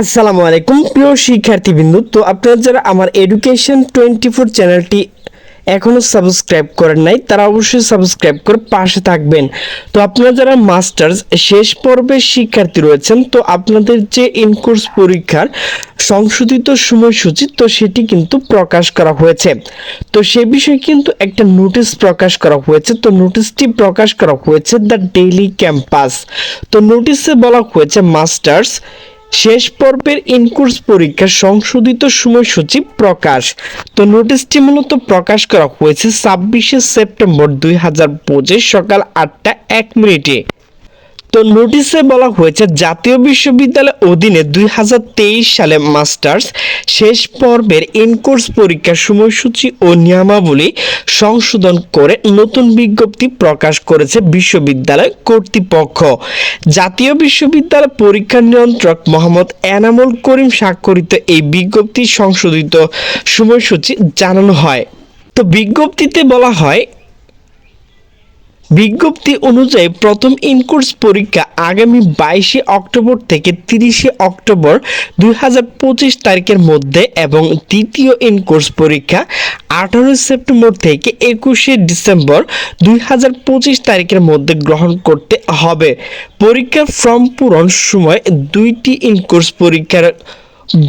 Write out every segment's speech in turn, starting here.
আসসালামু আলাইকুম, প্রিয় শিক্ষার্থীবৃন্দ। তো আপনারা যারা আমার এডুকেশন টোয়েন্টি ফোর চ্যানেলটি এখনও সাবস্ক্রাইব করেন নাই, তারা অবশ্যই সাবস্ক্রাইব করে পাশে থাকবেন। তো আপনারা যারা মাস্টার্স শেষ পর্বের শিক্ষার্থী রয়েছেন, তো আপনাদের যে ইনকোর্স পরীক্ষার সংশোধিত সময়সূচি, তো সেটি কিন্তু প্রকাশ করা হয়েছে। তো সে বিষয়ে কিন্তু একটা নোটিশ প্রকাশ করা হয়েছে। তো নোটিশটি প্রকাশ করা হয়েছে দ্য ডেইলি ক্যাম্পাস তো নোটিশে বলা হয়েছে মাস্টার্স শেষ পর্বের ইনকোর্স পরীক্ষার সংশোধিত সময়সূচি প্রকাশ। তো নোটিশটি মূলত প্রকাশ করা হয়েছে ছাব্বিশে সেপ্টেম্বর দুই হাজার পঁচিশ সকাল আটটা এক মিনিটে। তো নোটিশে বলা হয়েছে, জাতীয় বিশ্ববিদ্যালয় অধীনে দুই হাজার তেইশ সালে মাস্টার্স শেষ পর্বের ইনকোর্স পরীক্ষার সময়সূচি ও নিয়মাবলী সংশোধন করে নতুন বিজ্ঞপ্তি প্রকাশ করেছে বিশ্ববিদ্যালয় কর্তৃপক্ষ। জাতীয় বিশ্ববিদ্যালয় পরীক্ষা নিয়ন্ত্রক মোহাম্মদ এনামুল করিম স্বাক্ষরিত এই বিজ্ঞপ্তি সংশোধিত সময়সূচি জানানো হয়। তো বিজ্ঞপ্তিতে বলা হয় বিজ্ঞপ্তি অনুযায়ী প্রথম ইনকোর্স পরীক্ষা আগামী বাইশে অক্টোবর থেকে তিরিশে অক্টোবর দুই হাজার পঁচিশ তারিখের মধ্যে এবং দ্বিতীয় ইনকোর্স পরীক্ষা আঠারোই সেপ্টেম্বর থেকে একুশে ডিসেম্বর দুই হাজার পঁচিশ তারিখের মধ্যে গ্রহণ করতে হবে। পরীক্ষার ফর্ম পূরণ সময় দুইটি ইনকোর্স পরীক্ষার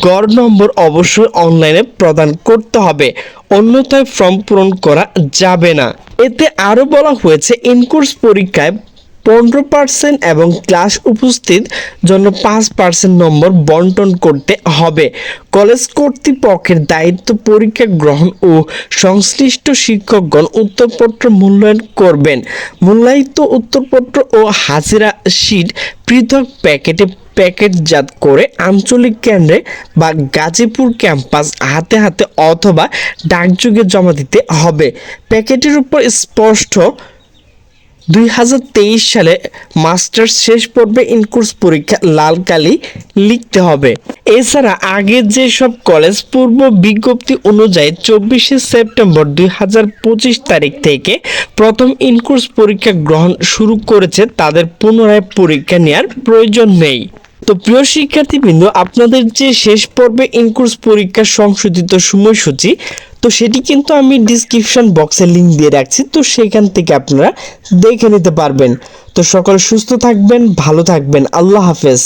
গড় নম্বর অবশ্যই অনলাইনে প্রদান করতে হবে। অন্যথায় ফর্ম পূরণ করা যাবে না। এতে আরও বলা হয়েছে ইনকোর্স পরীক্ষায় পনেরো পার্সেন্ট এবং ক্লাস উপস্থিত জন্য পাঁচ পার্সেন্ট নম্বর বন্টন করতে হবে। কলেজ কর্তৃপক্ষের দায়িত্ব পরীক্ষা গ্রহণ ও সংশ্লিষ্ট শিক্ষকগণ উত্তরপত্র মূল্যায়ন করবেন। মূল্যায়িত উত্তরপত্র ও হাজিরা শিট পৃথক প্যাকেটে প্যাকেটজাত করে আঞ্চলিক কেন্দ্রে বা গাজীপুর ক্যাম্পাস হাতে হাতে অথবা ডাকযোগে জমা দিতে হবে। প্যাকেটের উপর স্পষ্ট দুই হাজার তেইশ সালে মাস্টার্স শেষ পর্বে ইনকোর্স পরীক্ষা লাল কালি লিখতে হবে। এছাড়া আগে যেসব কলেজ পূর্ব বিজ্ঞপ্তি অনুযায়ী চব্বিশে সেপ্টেম্বর দুই হাজার পঁচিশ তারিখ থেকে প্রথম ইনকোর্স পরীক্ষা গ্রহণ শুরু করেছে তাদের পুনরায় পরীক্ষা নেওয়ার প্রয়োজন নেই। তো প্রিয় শিক্ষার্থীবৃন্দ, আপনাদের যে শেষ পর্বে ইনকোর্স পরীক্ষার সংশোধিত সময়সূচি তো সেটি কিন্তু আমি ডিসক্রিপশন বক্সে লিঙ্ক দিয়ে রাখছি, তো সেখান থেকে আপনারা দেখে নিতে পারবেন। তো সকল সুস্থ থাকবেন, ভালো থাকবেন, আল্লাহ হাফেজ।